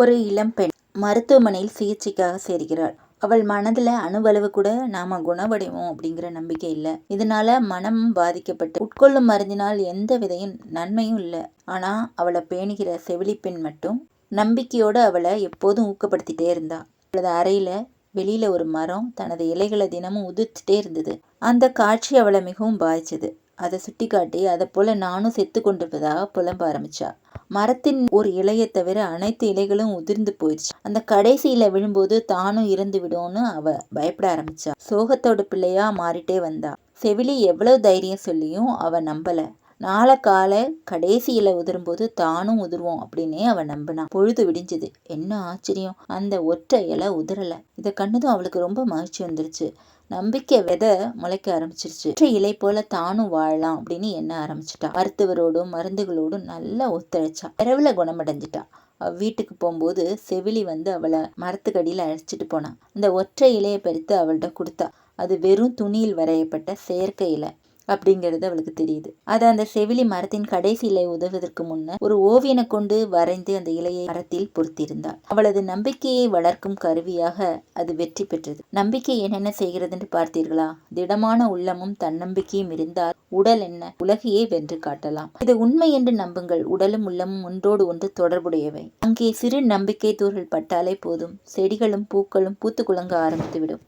ஒரு இளம்பெண் மருத்துவமனையில் சிகிச்சைக்காக சேர்கிறாள். அவள் மனதில் அணுவளவு கூட நாம குணவடைவோம் அப்படிங்கிற நம்பிக்கை இல்லை. இதனால மனம் பாதிக்கப்பட்டு உட்கொள்ளும் மருந்தினால் எந்த விதையும் நன்மையும் இல்லை. ஆனா அவளை பேணுகிற செவிலிப்பெண் மட்டும் நம்பிக்கையோடு அவளை எப்போதும் ஊக்கப்படுத்திட்டே இருந்தா. அவளது அறையில வெளியில ஒரு மரம் தனது இலைகளை தினமும் உதிர்த்துட்டே இருந்தது. அந்த காட்சி அவளை மிகவும் பாதிச்சது. அதை சுட்டி காட்டி அதை போல நானும் செத்து கொண்டிருப்பதாக புலம்ப ஆரம்பிச்சா. மரத்தின் ஒரு இலையை தவிர அனைத்து இலைகளும் உதிர்ந்து போயிடுச்சு. அந்த கடைசியில விழும்போது தானும் இறந்து விடும்னு அவ பயப்பட ஆரம்பிச்சா. சோகத்தோட பிள்ளையா மாறிட்டே வந்தா. செவிலி எவ்வளவு தைரியம் சொல்லியும் அவ நம்பல. நாளை காலை கடைசி இலை உதிரும்போது தானும் உதிர்வோம் அப்படின்னே அவன் நம்பினான். பொழுது விடிஞ்சது. என்ன ஆச்சரியம். அந்த ஒற்றை இலை உதிரலை. இதை கண்டதும் அவளுக்கு ரொம்ப மகிழ்ச்சி வந்துருச்சு. நம்பிக்கை விதை முளைக்க ஆரம்பிச்சிருச்சு. ஒற்றை இலை போல தானும் வாழலாம் அப்படின்னு எண்ண ஆரம்பிச்சிட்டா. மருத்துவரோடும் மருந்துகளோடும் நல்லா ஒத்துழைச்சா. இரவுல குணமடைஞ்சிட்டா. அவ வீட்டுக்கு போகும்போது செவிலி வந்து அவளை மரத்துக்கடியில் அழைச்சிட்டு போனான் அந்த ஒற்றை இலையை பறித்து அவள்கிட்ட கொடுத்தா. அது வெறும் துணியில் வரையப்பட்ட செயற்கை இலை. அப்படிங்கிறது அவளுக்கு தெரியுது. அது அந்த செவிலி மரத்தின் கடைசி இலை உதவுவதற்கு முன்னர் ஒரு ஓவியனை கொண்டு வரைந்து அந்த இலையை மரத்தில் பொருத்தியிருந்தாள். அவளது நம்பிக்கையை வளர்க்கும் கருவியாக அது வெற்றி பெற்றது. நம்பிக்கை என்னென்ன செய்கிறது என்று பார்த்தீர்களா? திடமான உள்ளமும் தன்னம்பிக்கையும் இருந்தால் உடல் என்ன? உலகையே வென்று காட்டலாம். இது உண்மை என்று நம்புங்கள். உடலும் உள்ளமும் ஒன்றோடு ஒன்று தொடர்புடையவை. அங்கே சிறு நம்பிக்கை தூர்கள் பட்டாலே போதும். செடிகளும் பூக்களும் பூத்து குலங்க ஆரம்பித்துவிடும்.